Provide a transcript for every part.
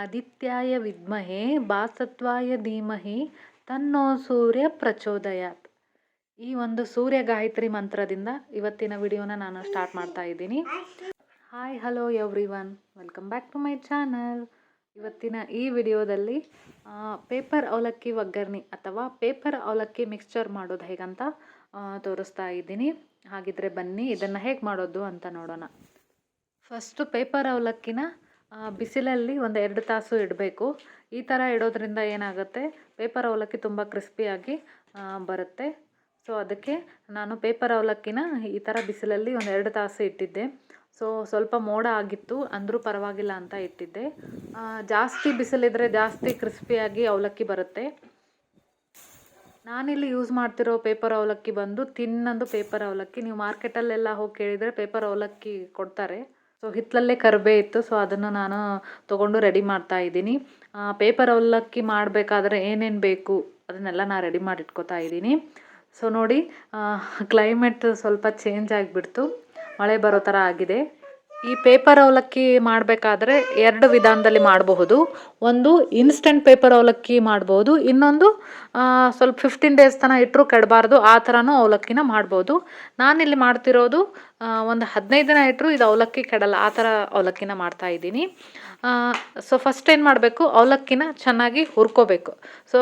ಆದಿತ್ಯಾಯ ವಿದ್ಮಹೆ ಭಾಸತ್ವಾಯ ಧೀಮಹಿ ತನ್ನೋ ಸೂರ್ಯ ಪ್ರಚೋದಯಾತ್. ಈ ಒಂದು ಸೂರ್ಯ ಗಾಯತ್ರಿ ಮಂತ್ರದಿಂದ ಇವತ್ತಿನ ವಿಡಿಯೋನ ನಾನು ಸ್ಟಾರ್ಟ್ ಮಾಡ್ತಾ ಇದ್ದೀನಿ. Hi hello everyone welcome back to my channel ಇವತ್ತಿನ ಈ ವಿಡಿಯೋದಲ್ಲಿ ಪೇಪರ್ ಅವಲಕ್ಕಿ ಒಗ್ಗರಣೆ ಅಥವಾ ಪೇಪರ್ ಅವಲಕ್ಕಿ ಮಿಕ್ಸ್ಚರ್ ಮಾಡೋದು ಹೇಗಂತ ತೋರಿಸ್ತಾ ಇದ್ದೀನಿ. ಹಾಗಿದ್ರೆ ಬನ್ನಿ, ಇದನ್ನು ಹೇಗೆ ಮಾಡೋದು ಅಂತ ನೋಡೋಣ. ಫಸ್ಟು ಪೇಪರ್ ಅವಲಕ್ಕಿನ ಬಿಸಿಲಲ್ಲಿ ಒಂದು ಎರಡು ತಾಸು ಇಡಬೇಕು. ಈ ಥರ ಇಡೋದ್ರಿಂದ ಏನಾಗುತ್ತೆ ಪೇಪರ್ ಅವಲಕ್ಕಿ ತುಂಬ ಕ್ರಿಸ್ಪಿಯಾಗಿ ಬರುತ್ತೆ. ಸೊ ಅದಕ್ಕೆ ನಾನು ಪೇಪರ್ ಅವಲಕ್ಕಿನ ಈ ಥರ ಬಿಸಿಲಲ್ಲಿ ಒಂದು ಎರಡು ತಾಸು ಇಟ್ಟಿದ್ದೆ. ಸೊ ಸ್ವಲ್ಪ ಮೋಡ ಆಗಿತ್ತು, ಅಂದರೂ ಪರವಾಗಿಲ್ಲ ಅಂತ ಇಟ್ಟಿದ್ದೆ. ಜಾಸ್ತಿ ಬಿಸಿಲಿದ್ರೆ ಜಾಸ್ತಿ ಕ್ರಿಸ್ಪಿಯಾಗಿ ಅವಲಕ್ಕಿ ಬರುತ್ತೆ. ನಾನಿಲ್ಲಿ ಯೂಸ್ ಮಾಡ್ತಿರೋ ಪೇಪರ್ ಅವಲಕ್ಕಿ ಬಂದು, ತಿನ್ನೊಂದು ಪೇಪರ್ ಅವಲಕ್ಕಿ. ನೀವು ಮಾರ್ಕೆಟಲ್ಲೆಲ್ಲ ಹೋಗಿ ಕೇಳಿದರೆ ಪೇಪರ್ ಅವಲಕ್ಕಿ ಕೊಡ್ತಾರೆ. ಸೊ ಹಿತ್ತಲಲ್ಲೇ ಕರಿಬೇ ಇತ್ತು. ಸೊ ಅದನ್ನು ನಾನು ತೊಗೊಂಡು ರೆಡಿ ಮಾಡ್ತಾ ಇದ್ದೀನಿ. ಪೇಪರ್ ಅವಲಕ್ಕಿ ಮಾಡಬೇಕಾದ್ರೆ ಏನೇನು ಬೇಕು ಅದನ್ನೆಲ್ಲ ನಾನು ರೆಡಿ ಮಾಡಿ ಇಟ್ಕೋತಾ ಇದ್ದೀನಿ. ಸೊ ನೋಡಿ ಕ್ಲೈಮೇಟ್ ಸ್ವಲ್ಪ ಚೇಂಜ್ ಆಗಿಬಿಡ್ತು. ಮಳೆ ಬರೋ ಥರ ಆಗಿದೆ. ಈ ಪೇಪರ್ ಅವಲಕ್ಕಿ ಮಾಡಬೇಕಾದ್ರೆ ಎರಡು ವಿಧಾನದಲ್ಲಿ ಮಾಡಬಹುದು. ಒಂದು ಇನ್ಸ್ಟೆಂಟ್ ಪೇಪರ್ ಅವಲಕ್ಕಿ ಮಾಡ್ಬೋದು ಇನ್ನೊಂದು ಸ್ವಲ್ಪ ಫಿಫ್ಟೀನ್ ಡೇಸ್ ತನಕ ಇಟ್ಟರು ಕೆಡಬಾರ್ದು. ಆ ಥರನೂ ಅವಲಕ್ಕಿನ ಮಾಡ್ಬೋದು ನಾನಿಲ್ಲಿ ಮಾಡ್ತಿರೋದು ಒಂದು ಹದಿನೈದು ದಿನ ಇಟ್ಟರು ಇದು ಅವಲಕ್ಕಿ ಕೆಡಲ್ಲ, ಆ ಥರ ಅವಲಕ್ಕಿನ ಮಾಡ್ತಾ ಇದ್ದೀನಿ. ಸೊ ಫಸ್ಟ್ ಏನು ಮಾಡಬೇಕು, ಅವಲಕ್ಕಿನ ಚೆನ್ನಾಗಿ ಹುರ್ಕೋಬೇಕು. ಸೊ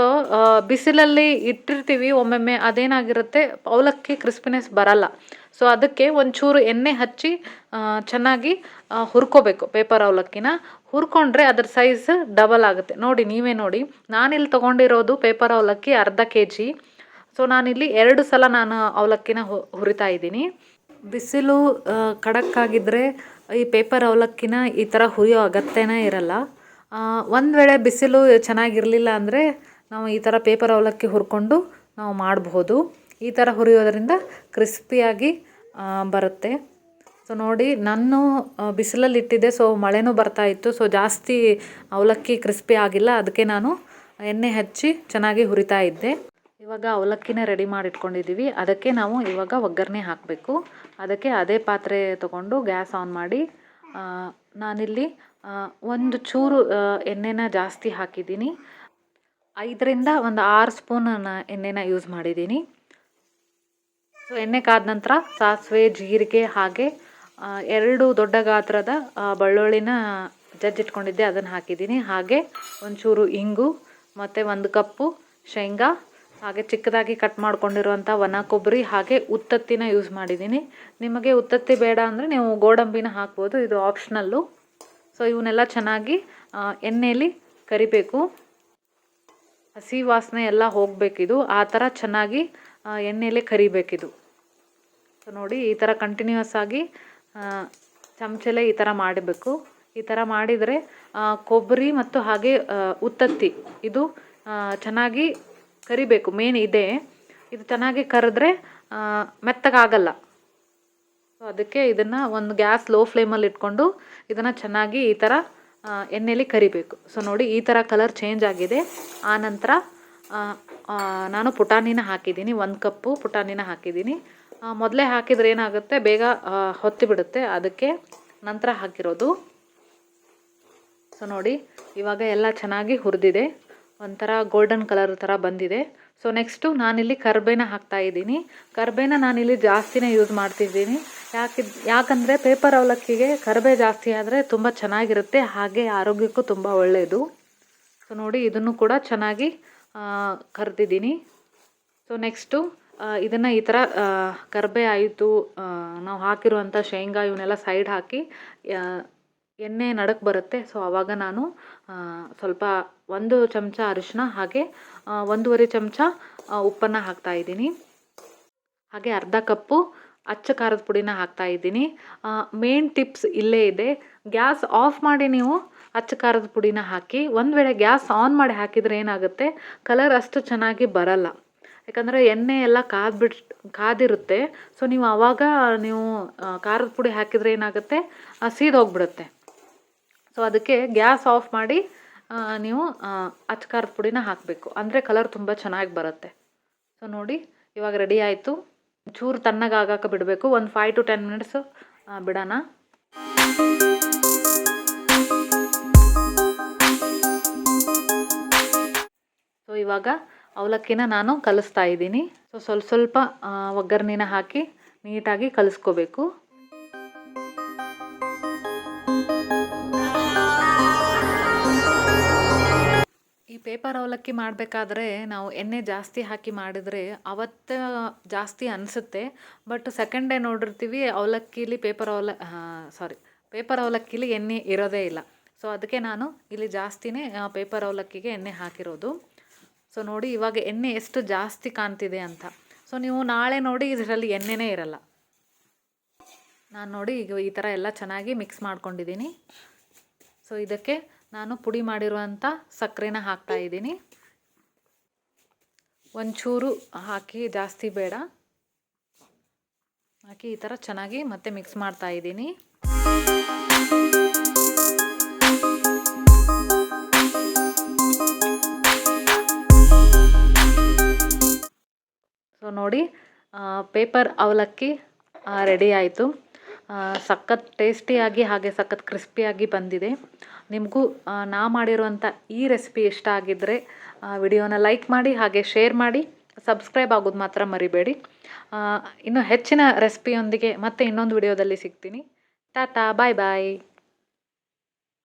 ಬಿಸಿಲಲ್ಲಿ ಇಟ್ಟಿರ್ತೀವಿ, ಒಮ್ಮೊಮ್ಮೆ ಅದೇನಾಗಿರುತ್ತೆ, ಅವಲಕ್ಕಿ ಕ್ರಿಸ್ಪಿನೆಸ್ ಬರಲ್ಲ. ಸೊ ಅದಕ್ಕೆ ಒಂಚೂರು ಎಣ್ಣೆ ಹಚ್ಚಿ ಚೆನ್ನಾಗಿ ಹುರ್ಕೋಬೇಕು ಪೇಪರ್ ಅವಲಕ್ಕಿನ. ಹುರ್ಕೊಂಡ್ರೆ ಅದರ ಸೈಜ್ ಡಬಲ್ ಆಗುತ್ತೆ. ನೋಡಿ, ನೀವೇ ನೋಡಿ. ನಾನಿಲ್ಲಿ ತೊಗೊಂಡಿರೋದು ಪೇಪರ್ ಅವಲಕ್ಕಿ ಅರ್ಧ ಕೆ ಜಿ ಸೊ ನಾನಿಲ್ಲಿ ಎರಡು ಸಲ ನಾನು ಅವಲಕ್ಕಿನ ಹುರಿತಾ ಇದ್ದೀನಿ. ಬಿಸಿಲು ಖಡಕ್ ಖಡಕ್ಕಾಗಿದ್ದರೆ ಈ ಪೇಪರ್ ಅವಲಕ್ಕಿನ ಈ ಥರ ಹುರಿಯೋ ಅಗತ್ಯನೇ ಇರಲ್ಲ. ಒಂದು ವೇಳೆ ಬಿಸಿಲು ಚೆನ್ನಾಗಿರಲಿಲ್ಲ ಅಂದರೆ ನಾವು ಈ ಥರ ಪೇಪರ್ ಅವಲಕ್ಕಿ ಹುರ್ಕೊಂಡು ನಾವು ಮಾಡಬಹುದು ಈ ಥರ ಹುರಿಯೋದ್ರಿಂದ ಕ್ರಿಸ್ಪಿಯಾಗಿ ಬರುತ್ತೆ. ಸೊ ನೋಡಿ, ನಾನು ಬಿಸಿಲಲ್ಲಿ ಇಟ್ಟಿದ್ದೆ ಸೊ ಮಳೆನೂ ಬರ್ತಾ ಇತ್ತು. ಸೊ ಜಾಸ್ತಿ ಅವಲಕ್ಕಿ ಕ್ರಿಸ್ಪಿ ಆಗಿಲ್ಲ. ಅದಕ್ಕೆ ನಾನು ಎಣ್ಣೆ ಹಚ್ಚಿ ಚೆನ್ನಾಗಿ ಹುರಿತಾ ಇದ್ದೆ. ಇವಾಗ ಅವಲಕ್ಕಿನ ರೆಡಿ ಮಾಡಿ ಇಟ್ಕೊಂಡಿದ್ದೀವಿ ಅದಕ್ಕೆ ನಾವು ಇವಾಗ ಒಗ್ಗರಣೆ ಹಾಕಬೇಕು. ಅದಕ್ಕೆ ಅದೇ ಪಾತ್ರೆ ತಗೊಂಡು ಗ್ಯಾಸ್ ಆನ್ ಮಾಡಿ ನಾನಿಲ್ಲಿ ಒಂದು ಚೂರು ಎಣ್ಣೆನ ಜಾಸ್ತಿ ಹಾಕಿದ್ದೀನಿ. ಐದರಿಂದ ಒಂದು ಆರು ಸ್ಪೂನ್ ಎಣ್ಣೆನ ಯೂಸ್ ಮಾಡಿದ್ದೀನಿ. ಸೊ ಎಣ್ಣೆ ಕಾದ ನಂತರ ಸಾಸಿವೆ, ಜೀರಿಗೆ ಹಾಗೆ ಎರಡು ದೊಡ್ಡ ಗಾತ್ರದ ಬೆಳ್ಳುಳ್ಳಿನ ಜಜ್ಜಿಟ್ಕೊಂಡಿದ್ದೆ ಅದನ್ನು ಹಾಕಿದ್ದೀನಿ. ಹಾಗೆ ಒಂಚೂರು ಇಂಗು, ಮತ್ತು ಒಂದು ಕಪ್ಪು ಶೇಂಗಾ ಹಾಗೆ ಚಿಕ್ಕದಾಗಿ ಕಟ್ ಮಾಡ್ಕೊಂಡಿರುವಂಥ ಒಣ ಕೊಬ್ಬರಿ ಹಾಗೆ ಉತ್ತತ್ತಿನ ಯೂಸ್ ಮಾಡಿದ್ದೀನಿ. ನಿಮಗೆ ಉತ್ತತ್ತಿ ಬೇಡ ಅಂದರೆ ನೀವು ಗೋಡಂಬಿನ ಹಾಕ್ಬೋದು, ಇದು ಆಪ್ಷನಲ್ಲು ಸೊ ಇವನ್ನೆಲ್ಲ ಚೆನ್ನಾಗಿ ಎಣ್ಣೆಯಲ್ಲಿ ಕರಿಬೇಕು. ಹಸಿ ವಾಸನೆ ಎಲ್ಲ ಹೋಗಬೇಕಿದು ಆ ಥರ ಚೆನ್ನಾಗಿ ಎಣ್ಣೆಯಲ್ಲಿ ಕರಿಬೇಕಿದು. ಸೊ ನೋಡಿ ಈ ಥರ ಕಂಟಿನ್ಯೂಸ್ ಆಗಿ ಚಮಚಲೆ ಈ ಥರ ಮಾಡಬೇಕು. ಈ ಥರ ಮಾಡಿದರೆ ಕೊಬ್ಬರಿ ಮತ್ತು ಹಾಗೆ ಉತ್ತತ್ತಿ, ಇದು ಚೆನ್ನಾಗಿ ಕರಿಬೇಕು, ಮೇನ್ ಇದೆ. ಇದು ಚೆನ್ನಾಗಿ ಕರೆದ್ರೆ ಮೆತ್ತಗಾಗಲ್ಲ. ಸೊ ಅದಕ್ಕೆ ಇದನ್ನು ಒಂದು ಗ್ಯಾಸ್ ಲೋ ಫ್ಲೇಮಲ್ಲಿ ಇಟ್ಕೊಂಡು ಇದನ್ನು ಚೆನ್ನಾಗಿ ಈ ಥರ ಎಣ್ಣೆಯಲ್ಲಿ ಕರಿಬೇಕು. ಸೊ ನೋಡಿ ಈ ಥರ ಕಲರ್ ಚೇಂಜ್ ಆಗಿದೆ. ಆನಂತರ ನಾನು ಪುಟಾಣಿನ ಹಾಕಿದ್ದೀನಿ. ಒಂದು ಕಪ್ಪು ಪುಟಾಣಿನ ಹಾಕಿದ್ದೀನಿ. ಮೊದಲೇ ಹಾಕಿದ್ರೆ ಏನಾಗುತ್ತೆ? ಬೇಗ ಹೊತ್ತಿ ಬಿಡುತ್ತೆ. ಅದಕ್ಕೆ ನಂತರ ಹಾಕಿರೋದು. ಸೊ ನೋಡಿ ಇವಾಗ ಎಲ್ಲ ಚೆನ್ನಾಗಿ ಹುರಿದಿದೆ. ಒಂಥರ ಗೋಲ್ಡನ್ ಕಲರ್ ಥರ ಬಂದಿದೆ. ಸೊ ನೆಕ್ಸ್ಟು ನಾನಿಲ್ಲಿ ಕರ್ಬೇನ ಹಾಕ್ತಾ ಇದ್ದೀನಿ. ಕರ್ಬೇನ ನಾನಿಲ್ಲಿ ಜಾಸ್ತಿನೇ ಯೂಸ್ ಮಾಡ್ತಿದ್ದೀನಿ. ಯಾಕೆ, ಯಾಕಂದರೆ ಪೇಪರ್ ಅವಲಕ್ಕಿಗೆ ಕರ್ಬೆ ಜಾಸ್ತಿ ಆದರೆ ತುಂಬ ಚೆನ್ನಾಗಿರುತ್ತೆ. ಹಾಗೆ ಆರೋಗ್ಯಕ್ಕೂ ತುಂಬ ಒಳ್ಳೆಯದು ಸೊ ನೋಡಿ ಇದನ್ನು ಕೂಡ ಚೆನ್ನಾಗಿ ಕರೆದಿದ್ದೀನಿ. ಸೊ ನೆಕ್ಸ್ಟು ಇದನ್ನು ಈ ಥರ ಕರ್ಬೆ ಆಯಿತು ನಾವು ಹಾಕಿರುವಂಥ ಶೇಂಗಾ ಇವನ್ನೆಲ್ಲ ಸೈಡ್ ಹಾಕಿ ಎಣ್ಣೆ ನಡಕ್ಕೆ ಬರುತ್ತೆ. ಸೊ ಆವಾಗ ನಾನು ಸ್ವಲ್ಪ ಒಂದು ಚಮಚ ಅರಿಶಿನ ಹಾಗೆ ಒಂದೂವರೆ ಚಮಚ ಉಪ್ಪನ್ನು ಹಾಕ್ತಾ ಇದ್ದೀನಿ. ಹಾಗೆ ಅರ್ಧ ಕಪ್ಪು ಅಚ್ಚ ಖಾರದ ಪುಡಿನ ಹಾಕ್ತಾ ಇದ್ದೀನಿ. ಮೇನ್ ಟಿಪ್ಸ್ ಇಲ್ಲೇ ಇದೆ. ಗ್ಯಾಸ್ ಆಫ್ ಮಾಡಿ ನೀವು ಅಚ್ಚ ಖಾರದ ಪುಡಿನ ಹಾಕಿ, ಒಂದು ವೇಳೆ ಗ್ಯಾಸ್ ಆನ್ ಮಾಡಿ ಹಾಕಿದರೆ ಏನಾಗುತ್ತೆ? ಕಲರ್ ಅಷ್ಟು ಚೆನ್ನಾಗಿ ಬರಲ್ಲ. ಯಾಕಂದರೆ ಎಣ್ಣೆ ಎಲ್ಲ ಕಾದ್ಬಿಟ್, ಕಾದಿರುತ್ತೆ. ಸೊ ನೀವು ಆವಾಗ ನೀವು ಖಾರದ ಪುಡಿ ಹಾಕಿದರೆ ಏನಾಗುತ್ತೆ? ಸೀದೋಗ್ಬಿಡುತ್ತೆ. ಸೊ ಅದಕ್ಕೆ ಗ್ಯಾಸ್ ಆಫ್ ಮಾಡಿ ನೀವು ಅಚ್ಕಾರದ ಪುಡಿನ ಹಾಕಬೇಕು. ಅಂದರೆ ಕಲರ್ ತುಂಬ ಚೆನ್ನಾಗಿ ಬರುತ್ತೆ. ಸೊ ನೋಡಿ, ಇವಾಗ ರೆಡಿ ಆಯಿತು. ಚೂರು ತಣ್ಣಗಾಗಕ್ಕೆ ಬಿಡಬೇಕು. ಒಂದು ಫೈವ್ ಟು ಟೆನ್ ಮಿನಿಟ್ಸ್ ಬಿಡೋಣ. ಸೊ ಇವಾಗ ಅವಲಕ್ಕಿನ ನಾನು ಕಲಿಸ್ತಾ ಇದ್ದೀನಿ. ಸೊ ಸ್ವಲ್ಪ ಸ್ವಲ್ಪ ಒಗ್ಗರಣೆನ ಹಾಕಿ ನೀಟಾಗಿ ಕಲಿಸ್ಕೋಬೇಕು. ಪೇಪರ್ ಅವಲಕ್ಕಿ ಮಾಡಬೇಕಾದ್ರೆ ನಾವು ಎಣ್ಣೆ ಜಾಸ್ತಿ ಹಾಕಿ ಮಾಡಿದರೆ ಅವತ್ತು ಜಾಸ್ತಿ ಅನಿಸುತ್ತೆ. ಬಟ್ ಸೆಕೆಂಡ್ ಡೇ ನೋಡಿರ್ತೀವಿ, ಅವಲಕ್ಕಿಲಿ ಪೇಪರ್ ಅವಲ ಸಾರಿ ಪೇಪರ್ ಅವಲಕ್ಕಿಲಿ ಎಣ್ಣೆ ಇರೋದೇ ಇಲ್ಲ. ಸೊ ಅದಕ್ಕೆ ನಾನು ಇಲ್ಲಿ ಜಾಸ್ತಿನೇ ಪೇಪರ್ ಅವಲಕ್ಕಿಗೆ ಎಣ್ಣೆ ಹಾಕಿರೋದು. ಸೊ ನೋಡಿ ಇವಾಗ ಎಣ್ಣೆ ಎಷ್ಟು ಜಾಸ್ತಿ ಕಾಣ್ತಿದೆ ಅಂತ. ಸೊ ನೀವು ನಾಳೆ ನೋಡಿ ಇದರಲ್ಲಿ ಎಣ್ಣೆನೇ ಇರಲ್ಲ. ನಾನು ನೋಡಿ ಈಗ ಈ ಥರ ಎಲ್ಲ ಚೆನ್ನಾಗಿ ಮಿಕ್ಸ್ ಮಾಡ್ಕೊಂಡಿದ್ದೀನಿ. ಸೊ ಇದಕ್ಕೆ ನಾನು ಪುಡಿ ಮಾಡಿರುವಂಥ ಸಕ್ಕರೆನ ಹಾಕ್ತಾ ಇದ್ದೀನಿ. ಒಂಚೂರು ಹಾಕಿ ಜಾಸ್ತಿ ಬೇಡ. ಹಾಕಿ ಈ ಥರ ಚೆನ್ನಾಗಿ ಮತ್ತೆ ಮಿಕ್ಸ್ ಮಾಡ್ತಾ ಇದ್ದೀನಿ. ಸೊ ನೋಡಿ ಪೇಪರ್ ಅವಲಕ್ಕಿ ರೆಡಿ ಆಯಿತು. ಸಖತ್ ಟೇಸ್ಟಿಯಾಗಿ ಹಾಗೆ ಸಖತ್ ಕ್ರಿಸ್ಪಿಯಾಗಿ ಬಂದಿದೆ. ನಿಮಗೂ ನಾ ಮಾಡಿರುವಂಥ ಈ ರೆಸಿಪಿ ಇಷ್ಟ ಆಗಿದ್ದರೆ ವಿಡಿಯೋನ ಲೈಕ್ ಮಾಡಿ, ಹಾಗೆ ಶೇರ್ ಮಾಡಿ ಸಬ್ಸ್ಕ್ರೈಬ್ ಆಗೋದು ಮಾತ್ರ ಮರಿಬೇಡಿ. ಇನ್ನು ಹೆಚ್ಚಿನ ರೆಸಿಪಿಯೊಂದಿಗೆ ಮತ್ತೆ ಇನ್ನೊಂದು ವಿಡಿಯೋದಲ್ಲಿ ಸಿಗ್ತೀನಿ. ಟಾಟಾ ಬಾಯ್ ಬಾಯ್